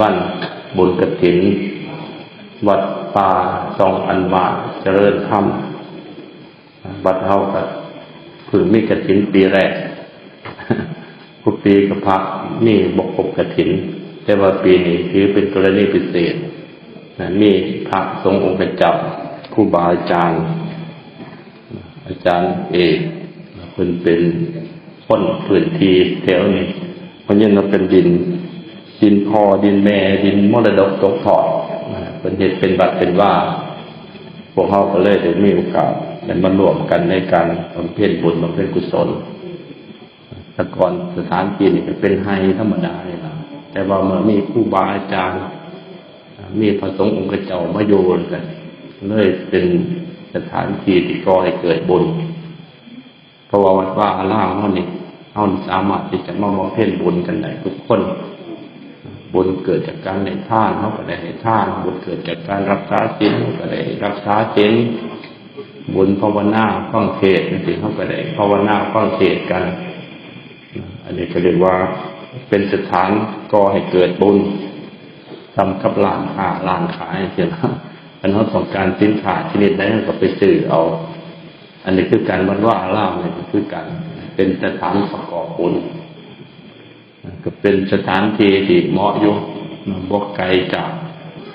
วันบุญกฐิน วัดป่าสองอันบาทเจริญธรรมวัดเฮากับคือมีกฐินปีแรกทุกปีกับพระมีบกบกฐิน แต่ว่าปีนี้ถือเป็นกรณีพิเศษมีพระทรงองค์เจ้าครูบาอาจารย์ อาจารย์เอกเพิ่นเป็นคนพื้นที่แถวนี้เพราะฉะนั้นเป็นดิน ดินพอดินแม่ดินมรดกตกทอดเป็นเหตุเป็นบัตรเป็นว่า พวกเขาก็เลยได้มีโอกาสได้มารวมกันในการบำเพ็ญบุญบำเพ็ญกุศลแต่ก่อนสถานที่นี่เป็นไฮธรรมดาเนี่ยนะแต่ว่าเมื่อมีครูบาอาจารย์ มีพระสงฆ์องค์เจ้ามาโยนกัน เลยเป็นสถานที่ที่ก่อให้เกิดบุญเพราะว่าวัดว่าอารามเขานี่เขาสามารถที่จะมาบำเพ็ญบุญกันได้ทุกคน บุญเกิดจากการในท่านเขาก็ได้ให้ท่านบุญเกิดจากการรักษาศีลเขาก็ได้รักษาศีลบุญภาวนาฟังเทศน์สิเขาก็ได้ภาวนาฟังเทศกัน อันนี้ก็เรียกว่าเป็นสถานก่อให้เกิดบุญทำกับร้านค้าร้านขายเสียนะอันเขาต้องการสินค้าชนิดใดก็ไปซื้อเอา อันนี้คือการวัดว่าอารามเนี่ยคือการเป็นสถานประกอบบุญ ก็เป็นสถานที่ที่เหมาะอยู่บกไกลจาก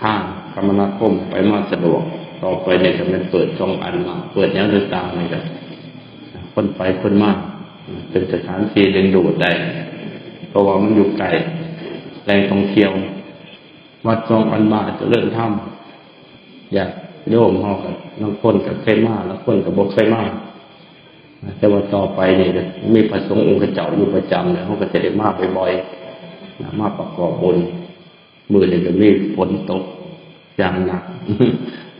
ห้างคมนาคมไปมาสะดวก ต่อไปเนี่ยก็เป็นเปิดช่องอันมา เปิดยังต่างๆนี่ก็คนไปคนมาก เป็นสถานที่ดึงดูดได้เพราะว่ามันอยู่ไกลแหล่งท่องเที่ยว วัดจองอันมาจะเริ่มทำอยากโยมเขากัน้องคนกับเคยมาแล้วคนกับบกเคยมา แต่ว่าต่อไปเนี่ยมีพระสงฆ์องค์เจ้าอยู่ประจำเนี่ยเขาก็จะได้มากบ่อยๆมาประกอบบุญมือเนี่ยจะมีฝนตกอย่างหนัก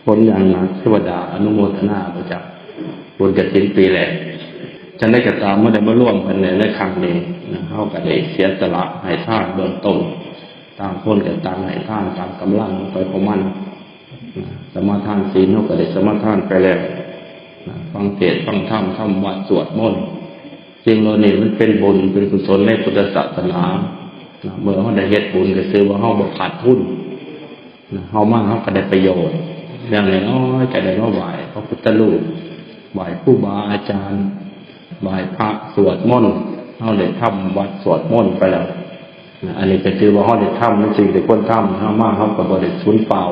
ฝนอย่างหนักเทวดาอนุโมทนาประจักบุญกระถินปีแรกฉันได้กระตามเมื่อได้มาร่วมกันในในครั้งนี้นะเขาก็ได้เสียสละให้ท่านเบื้องต้นตามคนกับตามให้ท่านตามกำลังไปของมันนสมาทานศีลเขาก็ได้สมาทานไปแล้ว ฟังเทศฟังธรรมทำวัดสวดมนต์สิ่งเหล่านี้มันเป็นบุญเป็นกุศลในพุทธศาสนาเมื่อเขาได้เฮ็ดบุญก็ซื้อว่าเขาบกขาดทุนเขามากเขาก็ได้ประโยชน์อย่างน้อยๆก็ได้มาไหวพระพุทธรูปไหวผู้บาอาจารย์ไหวพระสวดมนต์เขาได้ทำวัดสวดมนต์ไปแล้วอันนี้ก็คือว่าเขาได้ทำนั่นสิ่งที่คนทำเขามากเขาก็บริสุทธิ์เปล่า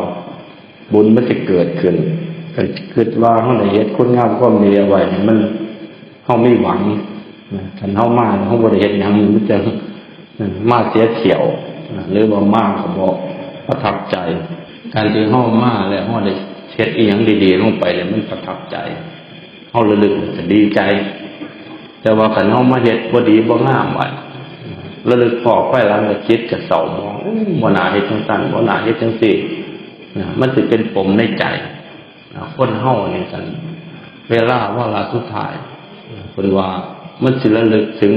บุญมันจะเกิดขึ้น ก็คิดว่าเขาในเฮ็ดคุณงามก็มีเอาไว้มันเขาไม่หวังฉันเขามาเขาบริเฮ็ดยังมันจะมาเสียเขียว หรือว่ามากเขาบอกประทับใจ การที่เขามาแล้วเขาได้เช็ดอีหยังดีๆลงไปเลยมันประทับใจเขาระลึกจะดีใจ แต่ว่าขันเขามาเฮ็ดบ่ดีบ่งามไว้ระลึกพอไปแล้วจิตจะเศร้ามองบ่นาเฮ็ดจังซั่นบ่นาเฮ็ดจังซี่มันจะเป็นปมในใจ คนเฮาเนี่ยกันเวลาว่าลาสุดท้ายคนว่ามันสิระลึกถึง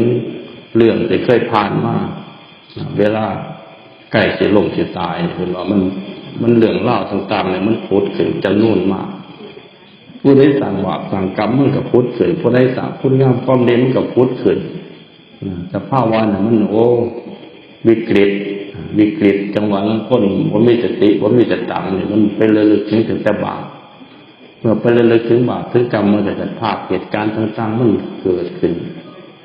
เรื่องที่เคยผ่านมาเวลาใกล้จะลงจะตายคนว่ามันมันเรื่องเล่าต่างๆเนี่ยมันพุดขึ้นจำนวนมากผู้ได้สั่งบาปสั่งกรรมมันกับพุดขึ้นผู้ได้สั่งคุณงามความเด่นกับพุดขึ้นแต่ภาวะน่ะมันโอ้วิกฤตวิกฤตจังหวะนั้นคนว่ามีสติว่ามีสตังเนี่ยมันเป็นระลึกถึงถึงแต่บาป เมื่อไประลึกถึงบาปถึงกรรมมันจะภาพเหตุการณ์ต่างๆมันเกิดขึ้น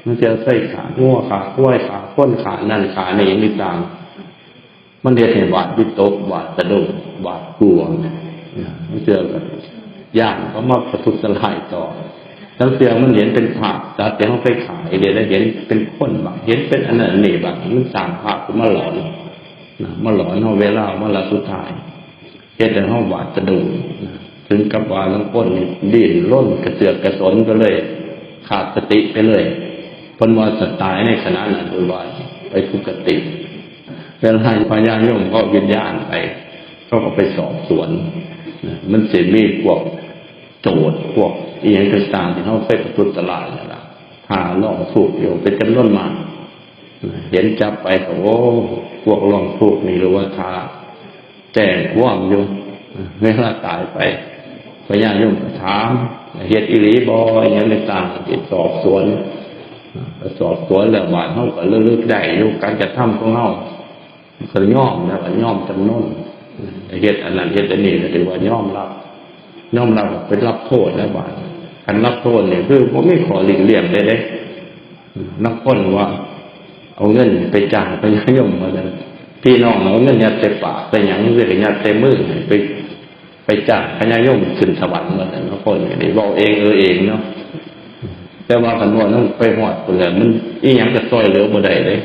มันจะใส่ขางัวขากล้วยขาข้นขานั่นขาในอย่างนี้ต่างมันเรียกเห็นบาดวิตกบาดสะดุ้งบาดกลัวมันเจอกันยานเขามาประทุษร้ายต่อแล้วเสียงมันเห็นเป็นภาพแต่เสียงเขาไปขายเดี๋ยวแล้วเห็นเป็นคนบางเห็นเป็นอันนั้นนี่บางมันสร้างภาพขึ้นมาหลอนนะมาหลอนเอาเวลาเวลาสุดท้ายเห็นแต่ห้องบาดสะดุ้ง ถึงกับว่าลังก้นดิ้นร่นกระเสือกกระสนก็เลย ขาดสติไปเลยพนว่าสตายในขณะนั้นคือว่าไปทุกติเวลาพญาโยมก็วิญญาณไปก็ก็ไปสอบสวน มันเสียมีพวกโจดพวกอียงต่างๆที่เขาไปประทุษร้ายนี่แหละพาล่องถูกอยู่เป็นจำนวนมากเห็นจับไปโอ้พวกล่องถูกนี่หรือว่าทาแจ้งว่ามอยู่เวลาตายไป พญาโยมถามเหตุอิริบอยอย่างต่างๆที่สอบสวนสอบสวนแล้วว่าเขาก็เลือกได้อยู่การจะทำของเขาก็ย่อมนะว่าย่อมจำนนเฮ็ดอันนั้นเฮ็ดอันนี้ก็ถือว่าย่อมรับย่อมรับเป็นรับโทษแล้วบาการรับโทษเนี่ยคือผมไม่ขอหลีกเลี่ยงได้เด้นักพ้นว่า เอาเงินไปจ่ายไปย่อมมาเลยพี่น้องเอาเงินยัดใส่ปากไปหยังเรื่องยัดใส่มือไป ไปจายพญายมขึ้นสวรรค์มาแต่นักพ้นนี่บอกเองเออเองเนาะแต่ว่ากันว่าต้องไปหอดเปลือกมันอีหยังจะซอยเหลือบ่ได้เลย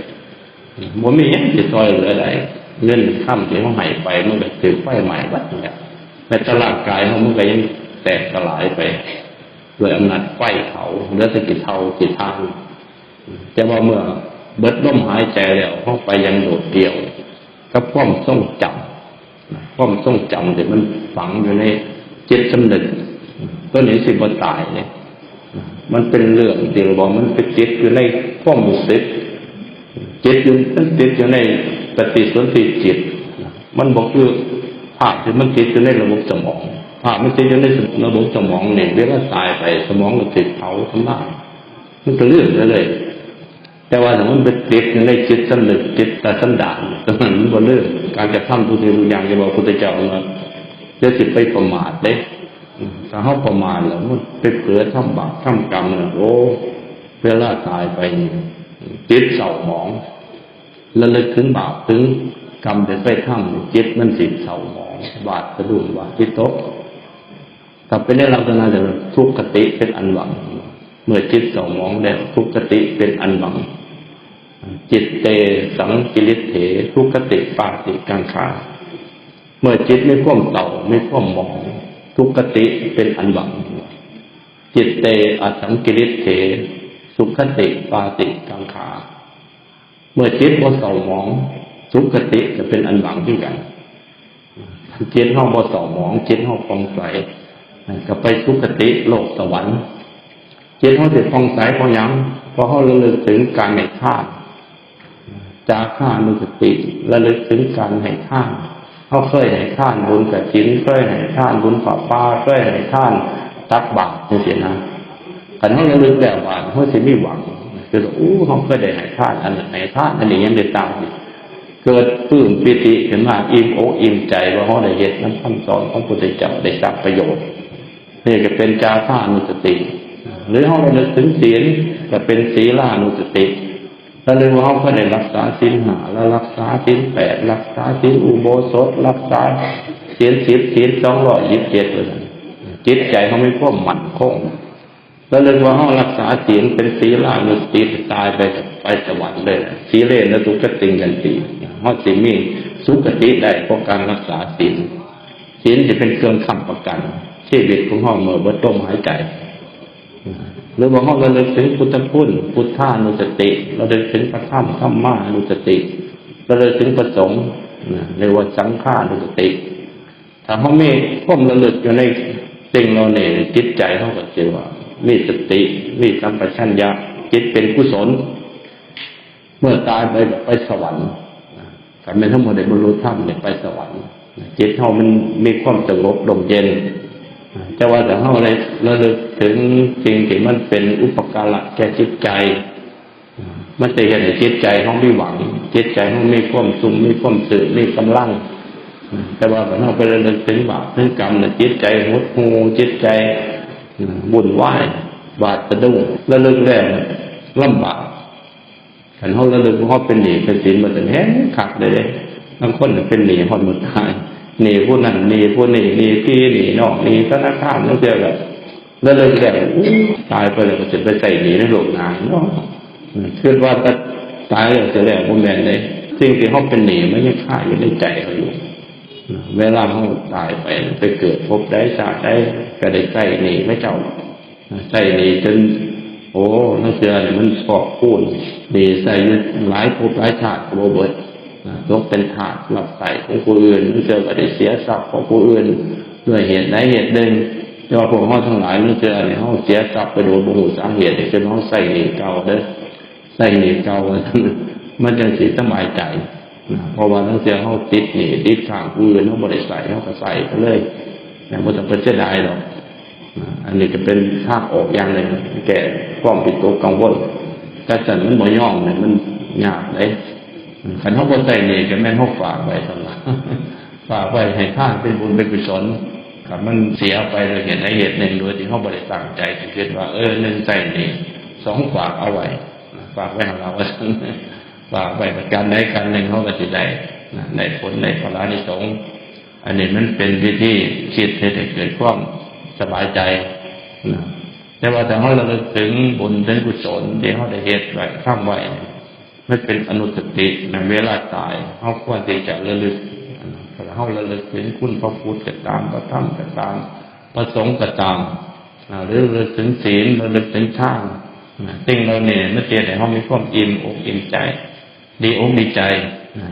บ่มีหยังจะซอยเหลือได้เงินข้ามที่เขาหายไปมันก็ถือไฟใหม่บัดเนี่ยแต่ตลาดกายเขามันก็ยังแตกสลายไปด้วยอำนาจไฟเขาเลือแต่กิจเทากิจทางแต่ว่าเมื่อเบิดลมหายใจแล้วเขาไปยังโดดเดี่ยวก็พร้อมทรงจำ พร้อมทรงจำแต่มันฝังอยู่ในจิตสำนึกตัวนี้สิบนตายเนี่ย มันเป็นเรื่องที่เราบอกมันไปจิตอยู่ในความรู้สึกจิตอยู่มันติดอยู่ในปฏิสนธิจิต มันบอกคือภาพที่มันติดอยู่ในระบบสมองภาพมันติดอยู่ในระบบสมองเนี่ยเวลาตายไปสมองก็ติดเผาทำลายมันก็เรื่องเลย แต่ว่าถ้ามันไปติดอยู่ในจิตสำนึกจิตแต่สันดานตรงนั้นมันเรื่องการจะทำทุกสิ่งทุกอย่างจะบอกพุทธเจ้าว่าเดี๋ยวจิตไปประมาทเลยถ้าเขาประมาทแล้วมันไปเผือทำบาปทำกรรมเนี่ยโอ้เวลาตายไปจิตเศร้าหมองระลึกถึงบาปถึงกรรมจะไปทำจิตมันสิเศร้าหมองบาดสะดุ้งบาดจิตตกถ้าเป็นในลักษณะจะทุกขติเป็นอันหวัง เมื่อจิตเศร้าหมองแล้วทุกขติเป็นอันหวัง จิตเตสังกิริเถทุกขติปาติกังขาเมื่อจิตไม่พ่วมเต่าไม่พ่วมหมอง ทุกขติเป็นอันหวัง จิตเตอสังกิริเถสุขติปาติกังขาเมื่อจิตบ่เศร้าหมองสุขติจะเป็นอันหวังด้วยกันจิตห้องบ่เศร้าหมองจิตห้องฟองใสก็ไปสุขติโลกสวรรค์จิตห้องเจิตฟองใสเพราะยังเพราะเขาระลึกถึงการให้ทา จาข้านุสติระลึกถึงการให้ทานเขาเคยให้ท่านบุญกับจินเคยให้ท่านบุญป่าป้าเคยให้ท่านตักบาตรนี่สินะกันเขาระลึกแล้วว่าเขาจะไม่หวังคืออู้เขาเคยได้ให้ท่านอันไหนท่านอันนี้ยังได้ตามเกิดปื้มปิติขึ้นมาอิ่มอกอิ่มใจว่าเขาได้เห็นนั้นคำสอนของพุทธเจ้าได้สักประโยชน์นี่จะเป็นจาข้านุสติ หรือเขาระลึกถึงศีลก็เป็นศีลานุสติ แล้วเลยว่าเขาก็ได้รักษาศีลหาแล้วรักษาศีลแปดรักษาศีลอุโบสถ รักษาศีลสิบศีลสองร้อยยี่สิบเจ็ดเลยจิตใจเขาไม่พ้อมั่นคงแล้วเลยว่าเขารักษาศีลเป็นศีลานุสติตายไปไปสวรรค์เลยศีเลนและสุขติงกันตีเขาสิมีสุขติได้เพราะการรักษาศีลศีลจะเป็นเครื่องค้ำประกันชีวิตของเขาเมื่อเบิดต้มหายใจ หรือว่าห้องระลึกถึงพุทธคุณพุทธานุสติ เราเดินถึงพระธรรมธรรมานุสติ เราเดินถึงประสงค์เรียกว่าสังฆานุสติถ้าเขาไม่พ่มระลึกอยู่ในสิ่งเราเนี่ยจิตใจเขาก็จะว่า มีสติ มีสัมปชัญญะจิตเป็นกุศล เมื่อตายไปไปสวรรค์การเป็นทั้งหมดในบรรลุธรรมเนี่ยไปสวรรค์จิตเขามันมีความสงบลมเย็น จะว่าแต่เขาอะไรระลึกถึงสิ่งที่มันเป็นอุปการะแก่จิตใจ มันจะเห็นในจิตใจเขาไม่หวัง จิตใจเขาไม่ความสุขไม่ความสื่อไม่กำลังแต่ว่าเขาไประลึกถึงบาปถึงกรรมนี่ยจิตใจหดหูจิตใจบุ่นวบาดสะดุ้งระลึกแล้วลำบากขันเขาระลึกว่าเขาเป็นหนีเป็นศีลมาแต่แห้งขัดเลยบางคนเป็นหนีพอหมดตาย หนีผู้นั้นหนีผู้นี้หนีพี่หนีนอกหนีธนาคารนั่นเจอแบบแล้วเลยแบบตายไปเลยก็จะไปใส่หนีในโลกงานเนาะคือว่าถ้าตายแล้วจะแล้วพวกแมนเลยสิ่งที่เขาเป็นหนีไม่ยังฆ่าอยู่ในใจเขาอยู่เวลาเขาตายไปไปเกิดพบได้ชาติได้ก็ได้ใส่หนีไม่เจ้าใส่หนีจนโอ้นักเสือเนี่ยมันสอบพูดดีใส่หลายภพหลายชาติโรเบิร์ต ยกเป็นถาดหลับใส่ของผู้อื่นนักเสือก็ได้เสียทรัพย์ของผู้อื่น ด้วยเหตุใดเหตุหนึ่งแต่ว่าพวกเขาทั้งหลายนักเสือเนี่ยเขาเสียทรัพย์ไปโดยบุหุสาเหตุจนเขาใส่หนีเก่าเด้อใส่หนีเก่ามันจะสีสบายใจเพราะว่านักเสือเขาติดหนีติดข้างผู้อื่นเขาบริใส่เขาก็ใส่ไปเลยแต่ไม่ต้องเป็นเสียดายหรอกอันนี้จะเป็นทางออกอย่างหนึ่งแก่ความปิดตัวกังวลแต่สันมันบ่ย่อมเนี่ยมันยากเลย ขันเขาบ่ใส่นี่ก็แม่นเขาฝากไว้สำหรับฝากไว้ให้ท่านเป็นบุญเป็นกุศลครับมันเสียไปโดยเหตุใดเหตุหนึ่งโดยที่เขาบริตั้งใจคิดว่าเออหนึ่งใส่นี่สองฝากเอาไว้ฝากไว้ของเราฝากไว้ประการใดการหนึ่งเขาก็จะได้ในผลในพลานิสงส์อันนี้มันเป็นวิธีคิดให้เกิดความสบายใจแต่ว่าถ้าเราระลึกถึงบุญถึงกุศลที่เขาได้เหตุไว้ข้ามไว้ ไม่เป็นอนุสติในเวลาตายเขาควรที่จะระลึกถ้าเขาระลึกถึงคุณพระพุทธก็ตามพระธรรมก็ตามพระสงฆ์ก็ตามหรือระลึกถึงศีลระลึกถึงทานสิ่งเหล่านี้เมื่อเจอแต่เขามีความอิ่มอกอิ่มใจ ดีอกดีใจ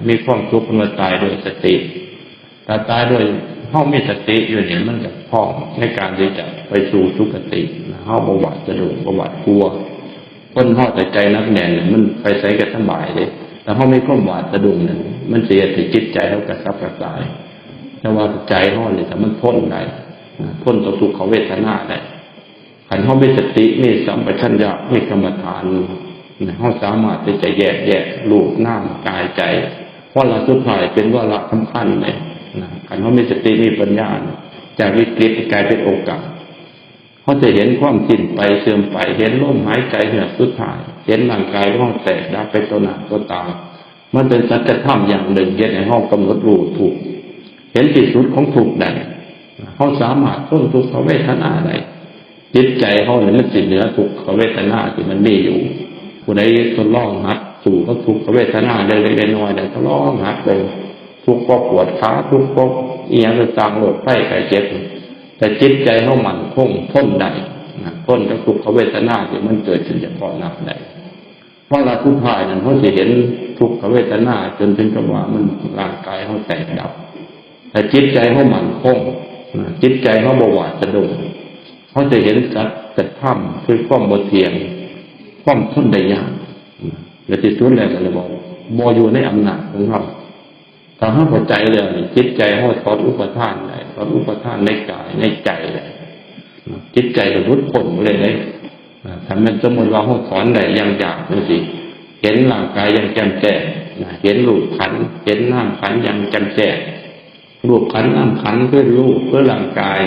มีความทุกข์เมื่อตายด้วยสติถ้าตายด้วยเขามีสติอยู่เนี่ยมันจะพร้อมในการที่จะไปสู่สุคตินะเขาประวัติจะดูประวัติกลัว คนห่อแต่ใจนักแน่นเนี่ยมันไปใส่กันสบายเลยแต่เขาไม่ข้อมหวาดสะดุ้งนี่ยมันเสียถึงจิตใจเขากระซับกระสายแต่ว่าใจห่อเนี่ยแต่มันพ้นได้พ้นต่อทุกขเวทนาได้ขันเขาไม่สติไม่สัมปชัญญะไม่กรรมฐานนะเขาสามารถที่จะแยกแยะรูปน้ำกายใจเพราะเราสุดท้ายเป็นว่าละสำคัญเลยขันเขาไม่สติมีปัญญาจากวิกฤตกลายเป็นโอกาส เขาจะเห็นความสิ้นไปเสื่อมไป เห็นลมหายใจเหือดสุดท้าย เห็นร่างกายห้องแตกดับไปตัวหนาตัวตา มันเป็นสัจธรรมอย่างหนึ่งเห็นในห้องกำหนดรู้ถูก เห็นที่สุดของถูกใดเขาสามารถต้นทุกขเวทนาใดจิตใจเขาเนี่ยมันสิเหนือทุกขเวทนาที่มันมีอยู่ผู้ใดทดลองหัดสู่ก็ทุกขเวทนาเล็กน้อยๆได้ทดลองหัดเลยทุกข์ก็ปวดขาทุกข์ก็เอียงจะต่างโรคไข้ไข้เจ็บ แต่จิตใจเขาหมั่นคงพ้นได้นะพ้นจากทุกขเวทนาที่มันเกิดขึ้นจากก่อนนับได้เพราะเราทุกทายนั้นเขาจะเห็นทุกขเวทนาจนถึงกับว่ามันร่างกายเขาแตกดับ แต่จิตใจเขาหมั่นคงจิตใจเขาบวาดจะดุเขาจะเห็นสัจจะถ้ำคือความบเทียงความทนได้ยากและที่สุดแล้วก็เลยบอกบอยู่ในอำนาจของเขา ถ้าห้าหัวใจเลยจิตใจห้าถอนอุปทานได้ถอนอุปทานในกายในใจเลยจิตใจจะรุดพ้นเลยเลยถ้ามันสมมติว่าห้าถอนได้ยังอยากดูสิเห็นร่างกายยังแจ่มแจ้งเห็นรูปขัน เห็นน้ำขันยังแจ่มแจ้งรูปขันน้ำขันเพื่อรูปเพื่อร่างกาย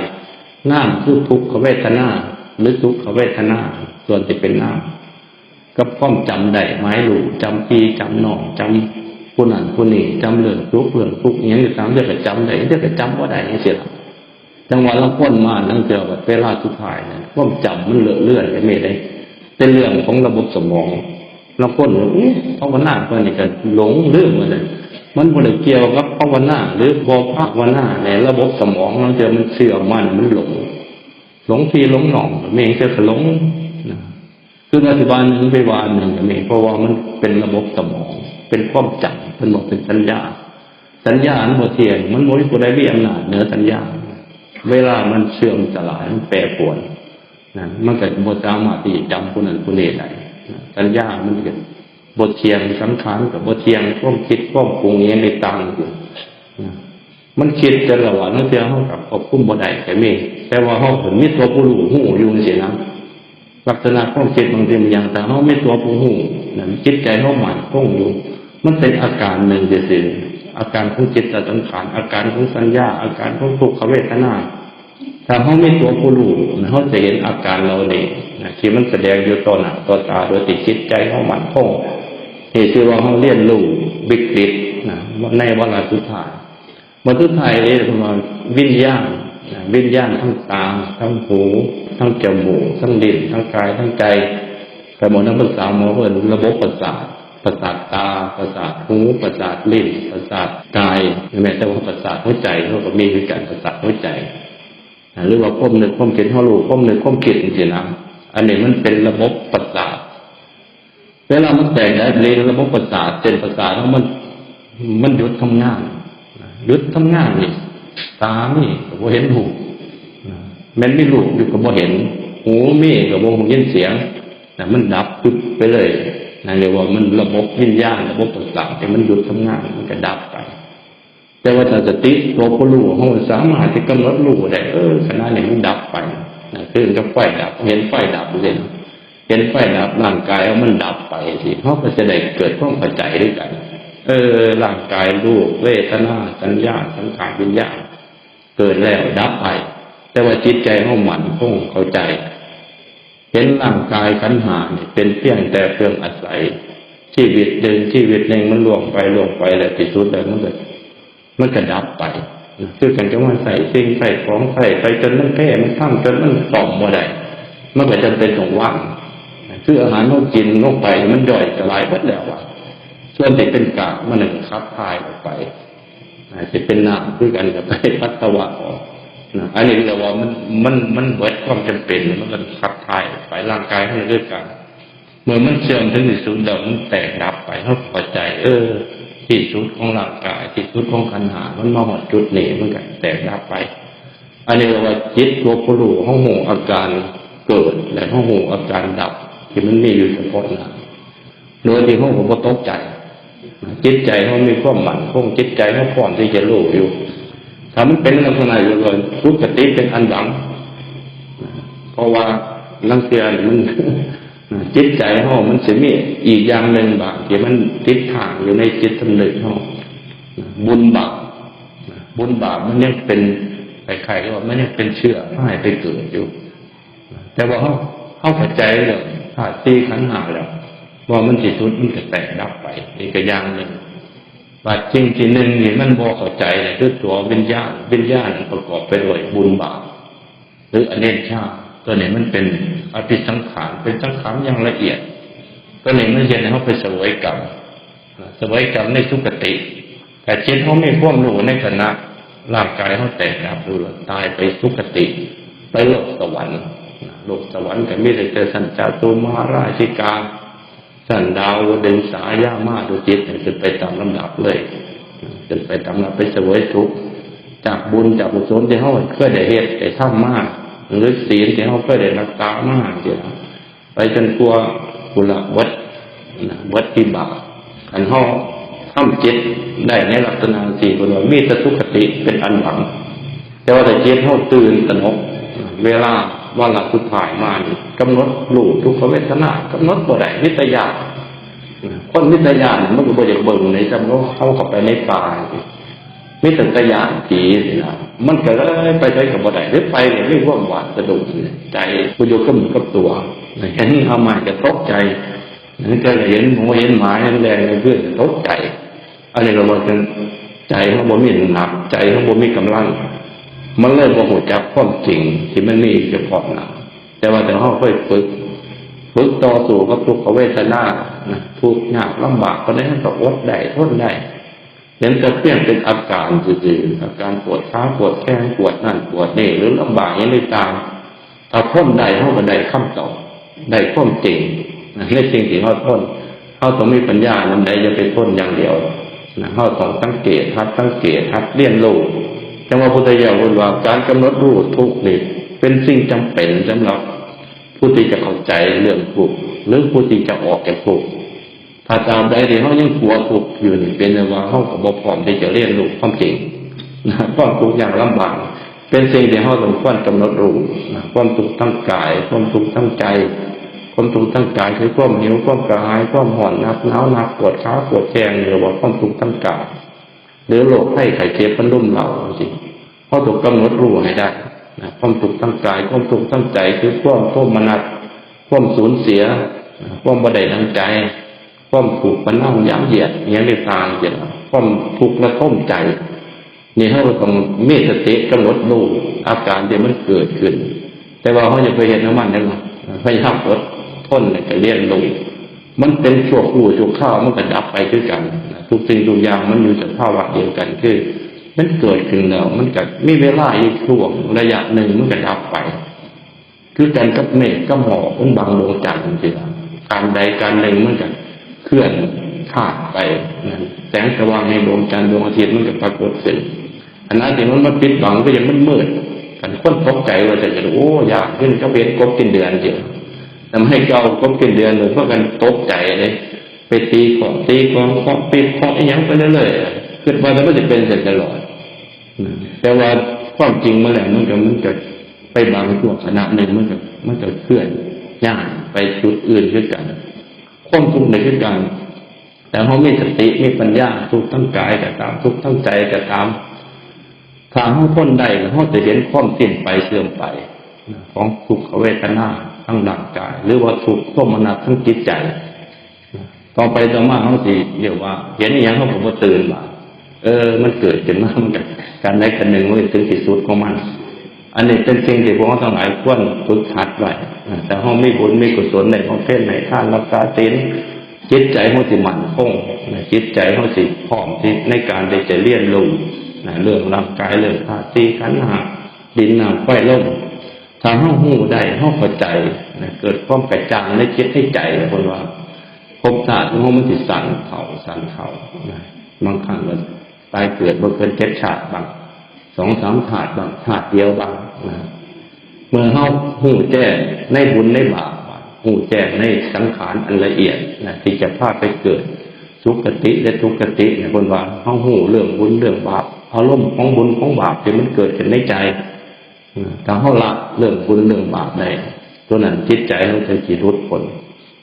น้ำคือทุกขเวทนาหรือทุกขเวทนาส่วนที่เป็นน้ำก็พ้อมจำได้ไม้รูปจำปีจำหนองจำ ผู้นั้นผู้นี้จำเรื่องทุกเรื่องทุกอย่างอยู่ตามเรื่องก็จำได้เรื่องก็จำว่าได้ยังเสียละจังหวะเราพ้นมานั่งเจอแบบเวลาสุดท้ายเนี่ยความจำมันเลอะเลื่อนไปไม่ได้เป็นเรื่องของระบบสมอง เราพ้นภาวนาเพื่อนนี่ก็หลงเรื่องมาเลยมันบริเกี่ยวกับภาวนาหรือบอภาวนาในระบบสมองเราเจอมันเสื่อมมันมันหลง หลงทีหลงหน่องเมงจะหลงนะคืออธิบายหนึ่งไปวานหนึ่งเมงเพราะว่ามันเป็นระบบสมอง เป็นความจำ เป็นบอกเป็นสัญญา สัญญาอันโมเทียงมันโมยผู้ใดมีอำนาจเหนือสัญญา เวลามันเสื่อมสลายมันแปรปรวนนะมันเกิดบทสามารถที่จำผู้นั้นผู้นี้ได้สัญญามันเกิดบทเทียงสังขารกับบทเทียงควมคิดควมปรุงเงี้ยในตังอยู่มันคิดแต่ละวันนั่นเสียเขากับควบคุมบ่ได้แต่มีแต่ว่าเขาผลมีตัวผู้รู้หูอยู่สินะลักษณะความคิดบางทีมันอย่างแต่เขาไม่ตัวผู้หูนั่นจิตใจเขาหมันคงอยู่ มันเป็นอาการหนึ่งเฉยๆอาการของจิตสังขารอาการของสัญญา อาการของทุกขเวทนาถ้าเขาไม่ตัวผู้รู้เขาจะเห็นอาการเราเนี่ยที่มันแสดงอยู่ต่อหน้าต่อตาโดยติดจิตใจเขาหมันคงเหตุที่ว่าเขาเรียนรู้วิกฤตนะในวลาสุดท้ายวันสุดท้ายเรียกว่าวิญญาณวิญญาณทั้งตา ทั้งหู ทั้งจมูกทั้งลิ้นทั้งกายทั้งใจแต่หมดนั้นภาษาหมอเพื่อนระบบประสาท ประสาทตา ประสาทหู ประสาทลิ้น ประสาทกายแม้แต่ว่าประสาทหัวใจเขาก็มีคือการประสาทหัวใจหรือว่าพ้มนึกพ้มคิดเขารู้พ้มนึกพ้มคิดจริงๆนะอันนี้มันเป็นระบบประสาทเวลามันแตกได้เลยระบบประสาทเส้นประสาทแล้วมันมันหยุดทำงานหยุดทำงานนี่ตานี่ก็บ่เห็นหูมันไม่รู้อยู่ก็บ่เห็น หูมีก็บ่ยินเสียงนะมันดับปึ๊บไปเลย นั่นเรียกว่ามันระบบวิญญาณระบบประสาทแต่มันหยุดทำงานมันก็ดับไป แต่ว่าถ้าสติตัวผู้รู้เขาสามารถที่กำหนดรู้ได้เออขณะนี้มันดับไปนะคือกับไฟดับเห็นไฟดับเลยเห็นไฟดับร่างกายมันดับไปสิเขาก็จะได้เกิดความเข้าใจด้วยกัน เออร่างกายรูปเวทนาสัญญาสังขารวิญญาณเกิดแล้วดับไป แต่ว่าจิตใจเขาหมั่นคงเข้าใจ เห็นร่างกายขันหาเนี่ยเป็นเพียงแต่เครื่องอาศัย ชีวิตหนึ่งชีวิตหนึ่งมันล่วงไปล่วงไปแล้วที่สุดแล้วมันก็มันก็ดับไปคือกันจะว่าใส่สิ่งใส่ของใส่ไปจนมันแพ้มันทั้งจนมันต่อมบ่ได้มันก็จำเป็นต้องว่างคืออาหารเรากินลงไปมันย่อยสลายหมดแล้วอะส่วนที่เป็นกากมันหนึ่งคับคายออกไปอาจจะเป็นน้ำคือกันกับไปปัสสาวะออก อันนี้เรียกว่ามันมันมันเบิดความจำเป็นมันก็คับคายไปร่างกายให้ด้วยกัน เมื่อมันเสื่อมถึงที่สุดแล้วมันแตกดับไปเขาพอใจ เออที่สุดของร่างกายที่สุดของขันหามันมาหอดจุดนี้มันก็แตกดับไป อันนี้เรียกว่าจิตตัวผู้รู้ห้องหูอาการเกิดและห้องหูอาการดับ ที่มันมีอยู่เฉพาะหน้าโดยที่ห้องผมก็ตกใจจิตใจเขามีความหมั่นคงจิตใจเขาพร้อมที่จะรู้อยู่ ถ้ามันเป็นลักษณะอยู่เลยทุกขติเป็นอันดังเพราะว่าลังเสียนมันจิตใจเขามันจะมีอีกอย่างหนึ่งบางที่มันติดทางอยู่ในจิตสำนึกเขาบุญบาปบุญบาปมันยังเป็นใครๆก็ว่ามันยังเป็นเชื่อให้ไปเกิดอยู่ แต่ว่าเขาเขาเข้าใจเลยถ้าตีขันหาแล้วว่ามันสิสุดมันจะแตกดับไปนี่ก็อย่างหนึ่ง บาดจริงที่หนึ่งนี่มันบอเข้าใจเลยคือตัววิญญาณวิญญาณประกอบไปด้วยบุญบาปหรืออเนกชาติตัวนี้มันเป็นอภิสังขารเป็นสังขารอย่างละเอียดตัวนี้มันเย็นเขาไปสวยกรรมสวยกรรมในสุกติแต่จิตเขาไม่พ่วงรู้ในขณะร่างกายเขาแตกดับรู้ตายไปสุกติ ไปโลกสวรรค์โลกสวรรค์ก็มีแต่เจอสัญจาตุมาราชิกา สันดาวเดินสายามาดูจิตจะไปตามลำดับเลยจะไปตามลำดับไปเสวยทุกจากบุญจากกุศลที่เขาเคยได้เหตุได้ทำมากหรือศีลที่เขาเคยได้รักษามากเดียวไปจนกลัวกุละวัดวัดที่บาปขันห้องทำจิตได้ในลักษณะสี่คนว่ามีแตสุขติเป็นอันหวัง แต่ว่าแต่จิตเขาตื่นสนกเวลา ว่าหลักสุดท้ายมานี่กำหนดรู้ทุกขเวทนากำหนดบ่ได้วิทยาคนวิทยามันก็บ่ได้เบิ่งในจำเขาเข้าเข้าไปในป่ามิตรตยานผีสินะมันก็เลยไปใช้กับบ่ได้หรือไปเนี่ยไม่ร่วมหวานสะดุ้งใจกูอยู่กับมือกับตัวเห็นทำไมจะตกใจนั่นก็เห็นหัวเห็นหมาเห็นแรงเพื่อนตกใจอันนี้เราบอกกันใจเขาบ่มีหนักใจเขาบ่มีกำลัง มันเริ่มโมโหจับความจริงที่มันมีเฉพาะหนาแต่ว่าแต่ห้องค่อยฝึกฝึกต่อสู้กับทุกขเวทนาทุกข์ยากลำบากก็ได้ให้ตกอดได้ทนได้เห็นแต่เพียงเป็นอาการจืดๆอาการปวดขาปวดแข้งปวดนั่นปวดนี่หรือลำบากย่างไรตามถ้าทนได้เขาก็ได้คำตอบได้ความจริงในสิ่งที่เขาทนเขาต้องมีปัญญานั้นใดจะไปทนอย่างเดียวเขาต้องสังเกตทัดสังเกตทัดเรียนรู้ จังว่าพุทธเจ้าพูดว่าการกำหนดรู้ทุกนี่เป็นสิ่งจำเป็นสำหรับผู้ที่จะเข้าใจเรื่องทุกข์หรือผู้ที่จะออกจากทุกข์ถ้าตามใดที่เขายังกลัวทุกข์อยู่นี่เป็นว่าเขากับบพร้อมที่จะเรียนรู้ความจริงนะความทุกข์อย่างลำบากเป็นสิ่งที่เขาต้องควรกำหนดรู้นะความทุกข์ทั้งกาย ความทุกข์ทั้งใจ ความทุกข์ทั้งกายคือความหิวความกระหายความห่อนนักหนาวนักปวดขาปวดแขงหรือว่าความทุกข์ทั้งกาย หรือโรคไข้ไข้เจ็บมันรุ่มเราจริงเขาะถูกกำหนดรู้ให้ได้นะความทุกข์ทั้งกายความทุกข์ทั้งใจคือความโทมนัสความสูญเสียความบดได้ทั้งใจความถูกมันนั่งย้ำเหยียดเงี้ยในตาเจียความทุกข์และท่มใจนี่เขาต้องมีสติกำหนดรู้อาการที่มันเกิดขึ้น แต่ว่าเขาจะไปเห็นน้ำมันได้หรอพยายามอดทนก็เลี้ยนลงมันเป็นชั่วครู่ชั่วข้าวมันก็ดับไปคือกัน ทุกสิ่งทุกอย่างมันอยู่ในภาวะเดียวกันคือ มันเกิดขึ้นแล้ว มันก็มีเวลาอีกช่วงระยะหนึ่งมันก็ดับไป คือการกับเมฆก็หมอกมันบางดวงจันทร์จริงๆการใดการหนึ่งมันก็เคลื่อนขาดไปนะแสงสว่างในดวงจันทร์ดวงอาทิตย์มันก็ปรากฏขึ้นอันนั้นที่มันมาปิดบังก็ยังมันมืดกันคนตกใจว่าจะจะโอ้อยากขึ้นก็เป็นกบกินเดือนเดียวทำให้เจ้ากบกินเดือนเลยเพราะกันตกใจเลย ตีของตีของของปิดของอย่างไปเรื่อยๆเกิดมาแล้วก็จะเป็นเสร็จตลอดแต่ว่าความจริงเมื่อไหร่มันก็มันจะไปบางช่วงขณะหนึ่งมันจะมันจะเคลื่อนย่างไปจุดอื่นขึ้นกันความทุกข์ในขึ้นกันแต่เขามีสติมีปัญญาทุกทั้งกายก็ตามทุกทั้งใจก็ตามถ้าเขาพ้นได้เขาจะเห็นความสิ้นไปเสื่อมไป ของทุกขเวทนาทั้งร่างกาย หรือว่าทุกข์โทมนัสทั้งจิตใจ ต่อไปต่อมาเขาสิเรียกว่า เห็นอย่างเขาผมก็ตื่นมาเออ มันเกิดขึ้นมามันกับการใดกันหนึ่งมันถึงที่สุดของมัน อันนี้เป็นสิ่งที่พวกเราทั้งหลายควรฝึกหัดไว้แต่เขาไม่บุญไม่กุศลในของเพศในท่านรักษาศีลจิตใจเขาสิมันคงจิตใจเขาสิพร้อมที่ในการได้จะเลี่ยนลงเรื่องร่างกายเรื่องธาตุสีขันหาดินน้ำไฟลมถ้าเขาหูได้เขาเข้าใจเกิดความกระจ่างในจิตให้ใจคนว่า ภพชาติของมันสิสั่นเขาสั่นเขาบางครั้งมันตายเกิดบนเกินเจ็ดชาติบางสองสามถาดบางถาดเดียวบางนะเมื่อเขาหูแจ้งในบุญในบาปหูแจ้งในสังขารอันละเอียดนะที่จะพาไปเกิดสุขติและทุกขติเนี่ยคนว่าเขาหูเรื่องบุญเรื่องบาปอารมณ์ของบุญของบาปที่มันเกิดขึ้นในใจถ้าเขาละเรื่องบุญเรื่องบาปได้ตัวนั้นจิตใจเขาจะจิตรุดผล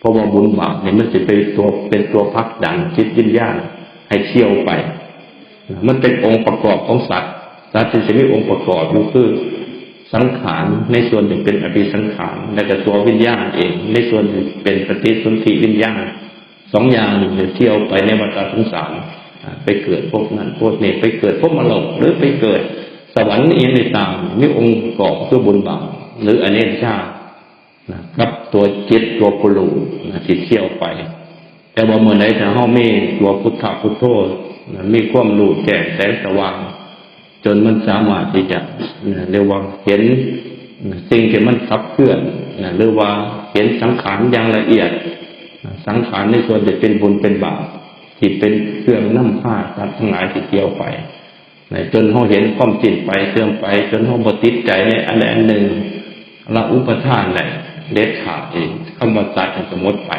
เพราะว่าบุญบาปเนี่ยมันจะเป็นตัวเป็นตัวพักดันจิตวิญญาณให้เชี่ยวไป มันเป็นองค์ประกอบของสัตว์สัตว์จะมีองค์ประกอบอยู่คือสังขารในส่วนหนึ่งเป็นอภิสังขารและแต่ตัววิญญาณเอง ในส่วนหนึ่งเป็นปฏิสนธิวิญญาณสองอย่างหนึ่งเที่ยวไปในวัฏสงสารไปเกิดพวกนั้นพวกนี้ไปเกิดพวกมรดกหรือไปเกิดสวรรค์นี้ในตางมีองค์ประกอบคือบุญบาปหรืออเนกชาติ กับตัวจิตตัวปุรูที่เที่ยวไป แต่ว่าเมื่อไหร่ถ้าห้องมีตัวพุทธพุทโธมีความรู้แก่แสงสว่าง จนมันสามารถที่จะเรียกว่าเห็นสิ่งที่มันขับเคลื่อนหรือว่าเห็นสังขารอย่างละเอียด สังขารในส่วนจะเป็นบุญเป็นบาปที่เป็นเครื่องน้ำผ้าสัตว์ทั้งหลายที่เกี่ยวไปจนเขาเห็นความจิตไปเสื่อมไป จนเขาบติดใจในอันใดอันหนึ่งละอุปทานไหน เด็ดขาดเองคำว่าสัตว์สมมติไป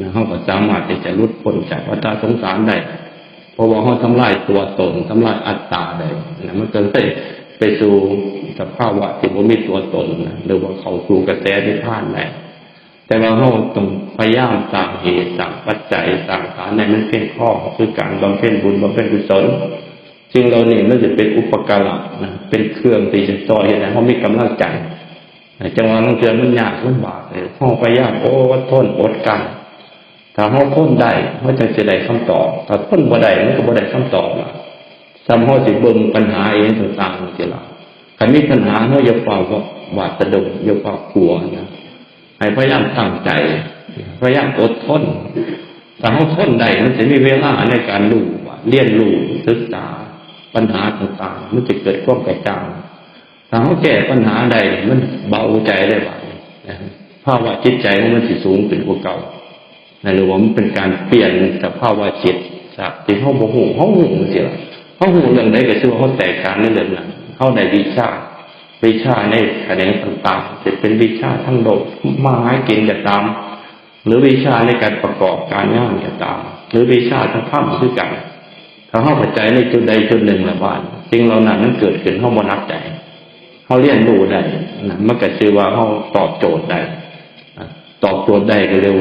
นะเขาก็สามารถที่จะรุดพ้นจากวัฏสงสารได้เพราะว่าเขาทำลายตัวตนทำลายอัตตาได้นะมันเกิดไปไปสู่สภาวะที่มันมีตัวตนนะหรือว่าเขาสู่กระแสที่ผ่านได้แต่ว่าเราต้องพยายามสร้างเหตุสร้างปัจจัยสร้างฐานในมันเป็นข้อคือการบำเพ็ญบุญบำเพ็ญกุศลจึงเราเนี่ยมันจะเป็นอุปการะนะเป็นเครื่องที่จะต่อเหตุนะเขามีกำลังใจ จังหวะนั้นเจอมันยากลำบากเลยห้องพยายามโอ้วัดทนอดกันถ้าเขาพ้นได้เขาจะจะได้คำตอบถ้าพ้นบ่ได้มันก็บ่ได้คำตอบละซ้ำเขาสิเบิ่งปัญหาเองต่างๆทีละใครมีปัญหาเขาอย่าฝ่าหวาดสะดุ้งอย่าฝ่ากลัวนะให้พยายามตั้งใจพยายามอดทนถ้าเขาทนได้มันจะมีเวลาในการรู้เรียนรู้ศึกษาปัญหาต่างๆมันจะเกิดความกระจ่าง ถ้าเขาแก้ปัญหาใดมันเบาใจได้ไหวภาวะจิตใจมันสิสูงขึ้นกว่าเก่าหรือว่ามันเป็นการเปลี่ยนสภาวะจิตจากที่เขาโมโหเขาหูเสียเขาหูเรื่องใดก็ชื่อว่าเขาแตกการในเรื่องนั้นเขาได้วิชาวิชาในแขนงต่างๆจะเป็นวิชาทั้งโลกมาให้กินจะตาม หรือวิชาในการประกอบการงานจะตาม หรือวิชาทั้งข้ามคือกันถ้าเข้าปัจจัยในจุดใดจุดหนึ่งละบ้านสิ่งเหล่านั้นนั้นเกิดขึ้นเขาบนักใจ เขาเรียนรู้ได้นะมันก็ชื่อว่าเขาตอบโจทย์ได้ตอบโจทย์ได้ก็เร็ว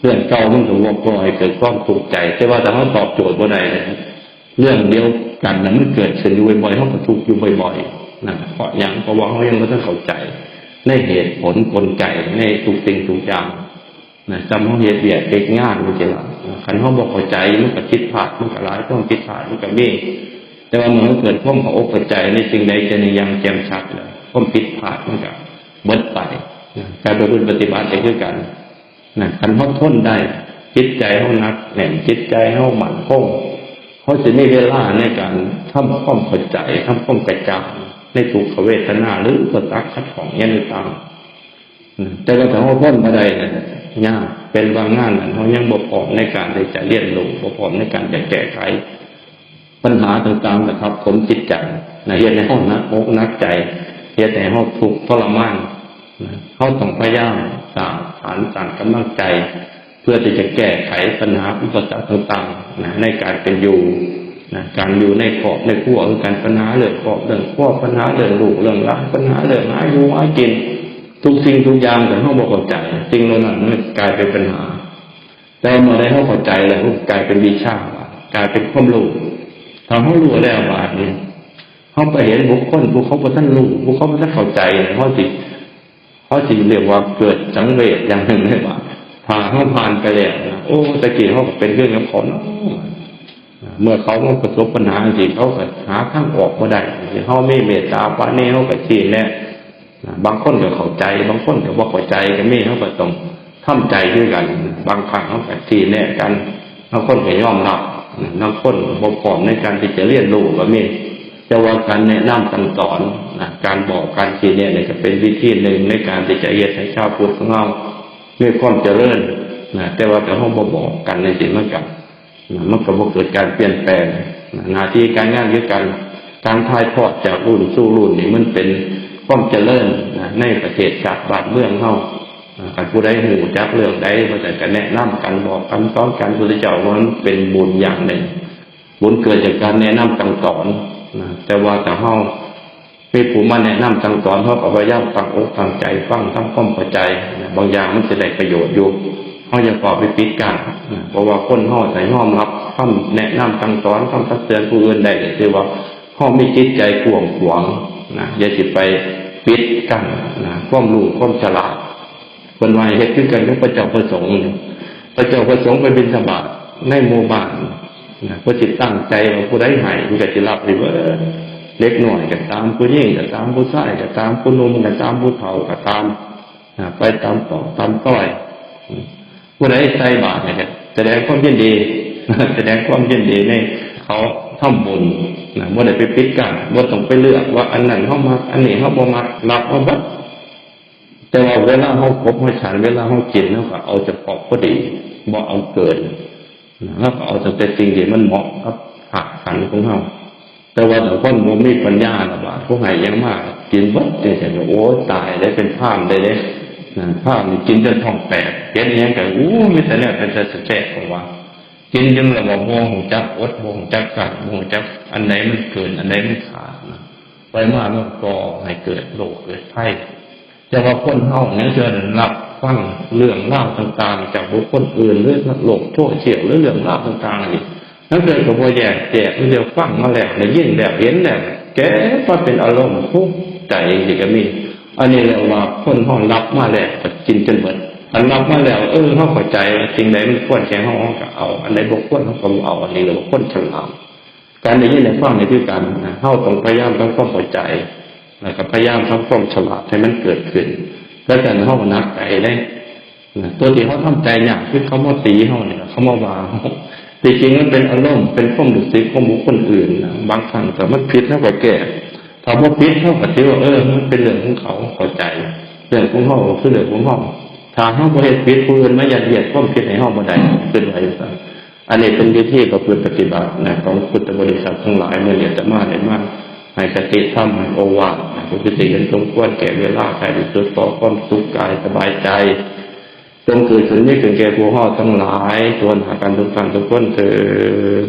เรื่องเก่ามันถึงว่าก่อยเกิดความถูกใจ แต่ว่าแต่เขาตอบโจทย์ว่าใดเรื่องเดียวกันนะมันเกิดขึ้นอยู่บ่อยๆเขาก็ถูกอยู่บ่อยๆนะเพราะอย่างเพราะว่าเขายังไม่ต้องเข้าใจ ในเหตุผลกลไกในทุกสิ่งทุกอย่างนะจำเขาเหตุเบียดเอกงานมันจะละขันเขาบอกเข้าใจมันก็คิดผ่านมันก็ร้ายต้องคิดผ่านมันก็มี แต่ว่าเมันเกิดข้อมเขาอกเข้าใจในสิ่งใดจะในยังแจ่มชัดเลยข้อมผิดพลาดมันก็เบิดไปการประพฤติปฏิบัติไปด้วยกันนะคันเขาทนได้จิตใจเขานักแน่นจิตใจเขาหมั่นคงเขาจะมีเวลาในการทำความเข้าใจทำความกระจางในถูกขเวทนาหรืออุปสรรคขัดของยันต่างแต่ก็ถ้าเขาพ้นมาได้เนี่ยยากเป็นบางงานเขายังบกพร่องในการที่จะเรียนรู้บกพร่องในการจะแก้ไข ปัญหาต่างๆนะครับ ผมจิตใจนะเฮียในห้องนักอกนักใจเฮียแต่ห้องถูกทรมานเขาต้องพยายามสร้างฐานสร้างกำลังใจ เพื่อที่จะแก้ไขปัญหาอุปสรรคต่างๆนะในการเป็นอยู่นะการอยู่ในขอบในขั้วคือการปัญหาเรื่องขอบเรื่องขั้วปัญหาเรื่องลูกเรื่องรักปัญหาเรื่องหาอยู่หากิน ทุกสิ่งทุกอย่างแต่เขาบอกใจสิ่งเหล่านั้นมันกลายเป็นปัญหา แต่เมื่อได้เขาเข้าใจแล้วกลายเป็นวิชากลายเป็นความรู้ ทำให้รู้แล้วบาดนี้เขาไปเห็นบุคคลบุคเขาบ่ท่านรู้บุคเขาบ่ท่านเข้าใจเขาสิเขาสิเรียกว่าเกิดสังเวชอย่างหนึ่งเลยว่าผ่านเขาผ่านไปแล้วนะโอ้ตะกี้เขาเป็นเรื่องของเขาเนเมื่อเขามาประสบปัญหาจริงเขาก็หาทางออกมาได้เขาไม่เมตตาปานี่เขาก็ชี้แนะบางคนก็เข้าใจ บางคนก็บ่เข้าใจก็มีเขาก็ต้องทำใจด้วยกัน บางครั้งเขาก็ชี้แนะกันบางคนก็ยอมรับ บางคนบ่พร้อมในการที่จะเรียนรู้ก็มีจะว่าการแนะนำสั่งสอนนะการบอกการชี้แนเนี่ยก็เป็นวิธีหนึ่งในการที่จะเยียดให้ชาวพุทธของเรามีความเจริญนะแต่ว่าแต่ห้องบ่บอกกันในสิ่งมันกับนะมันก็บ่เกิดการเปลี่ยนแปลงหน้าที่การงานหรือการการถ่ายทอดจากรุ่นสู่รุ่นนี่มันเป็นความเจริญนะในประเทศชาติบ้านเมืองเฮา การผู้ใดหูจักเรื่องใดก็จะกันแนะนำกันบอกกันสอนกันพุทธเจ้าว่ามันเป็นบุญอย่างหนึ่ง บุญเกิดจากการแนะนำสั่งสอนนะแต่ว่าแต่เฮามีผู้มาแนะนำสั่งสอนเขาก็พยายามตั้งอกตั้งใจฟังทำความเข้าใจบางอย่างมันจะได้ประโยชน์อยู่เขาจะขอไปปิดกันนเพราะว่าคนเฮาใส่ยอมรับคำแนะนำสั่งสอนคำตักเตือนผู้อื่นได้ก็คือว่าเฮามีจิตใจกวงขวางนะอย่าสิไปปิดกันนะความรู้ความฉลาด คนวัยเฮ็ดขึ้นกันกับพระเจ้าประสงค์พระเจ้าประสงค์ไปบินสบาทในหมู่บ้านนะผู้จิตตั้งใจว่าผู้ใดใหายผู้จะจิรับริเวอร์เล็กหน่อยก็ตามผู้ยิ่งก็ตามผู้ชายก็ตามผู้นุ่มก็ตามผู้เฒ่าก็ตามนะไปตามต่อตามต้อยผู้ใดใส่บาตรเนี่ยแสดงความยินดีแสดงความยินดีในเขาทำบุญนะว่าได้ไปปิดกันว่าต้องไปเลือกว่าอันนั้นเข้ามาอันนี้เข้าบ่มารับเอาบัด แต่ว่าเวลาเขาคบเขาฉันเวลาเขากินแล้วก็เอาเฉพาะพอดีบ่เอาเกินแล้วก็เอาแต่สิ่งที่มันเหมาะกับหักขันของเขาแต่ว่าแต่คนมันมีปัญญาละบาดผู้ใหายยังมาก กินบัดเนี่ยจะโอ้ตายได้เป็นผ้ามได้เลยผ้ามนี่กินจนท้องแตกเห็นอย่างกันอู้มีแต่เนี่ยเป็นจะสะแจกของว่ากินยังระบบวงหูจักอดวงจักกัดวงจักอันไหนมันเกิน อันไหนมันขาดไปมามันก็ให้เกิดโรคเกิดไข้ แต่ว่าคนเฮาเนี่ยจะรับฟังเรื่องเล่าต่างๆ จากบุคคลอื่นหรือโลกโชว์เฉียวหรือเรื่องเล่าต่างๆนี่นั่นเลยก็พอแยกแจกเรียวฟังมาแล้วในยิ่งแบบเห็นแล้วแกก็เป็นอารมณ์ทุกข์ใจที่ก็มีอันนี้เรียกว่าคนห้องรับมาแล้วก็กินจนหมดอันรับมาแล้ว เออเขาเข้าใจสิ่งใดมันควรแก่ห้องก็เอา อันใดบกควรเขาก็เอาอันนี้เรียกว่าคนฉลาดการได้ยินในฟังในที่การเข้าต้องพยายามต้องเข้าใจ แล้วก็พยายามทำความฉลาดให้มันเกิดขึ้น แล้วกันเขาก็นักใจได้นะตัวที่เขาทำใจเนี่ยคือเขามาตีเขาเนี่ยเขามาว่าเขาจริงๆมันเป็นอารมณ์เป็นความรู้สึกของบุคคลอื่นนะบางครั้งแต่มันผิดเท่ากับแก่ถ้าว่าผิดเท่ากับที่ว่าเออ มันเป็นเรื่องของเขาเข้าใจเรื่องของเขาคือเรื่องของเขาถ้าเขาบริเหตุผิดผู้อื่นไม่ยัดเยียดความผิดในห้องบันไดเป็นไรสักอันนี้เป็นวิธีกับพุทธปฏิบัตินะของพุทธบริษัททั้งหลายเมื่อเนี่ยจะมาได้มาก ให้สติธรรมให้โอวาทให้สติเห็นสมควรแก่เวลาใครที่สุดต่อความสุขกายสบายใจจงเกิดขึ้นไม่เกินแก่ผู้ห่อทั้งหลายส่วนหาการทุกท่านทุกคนเถิด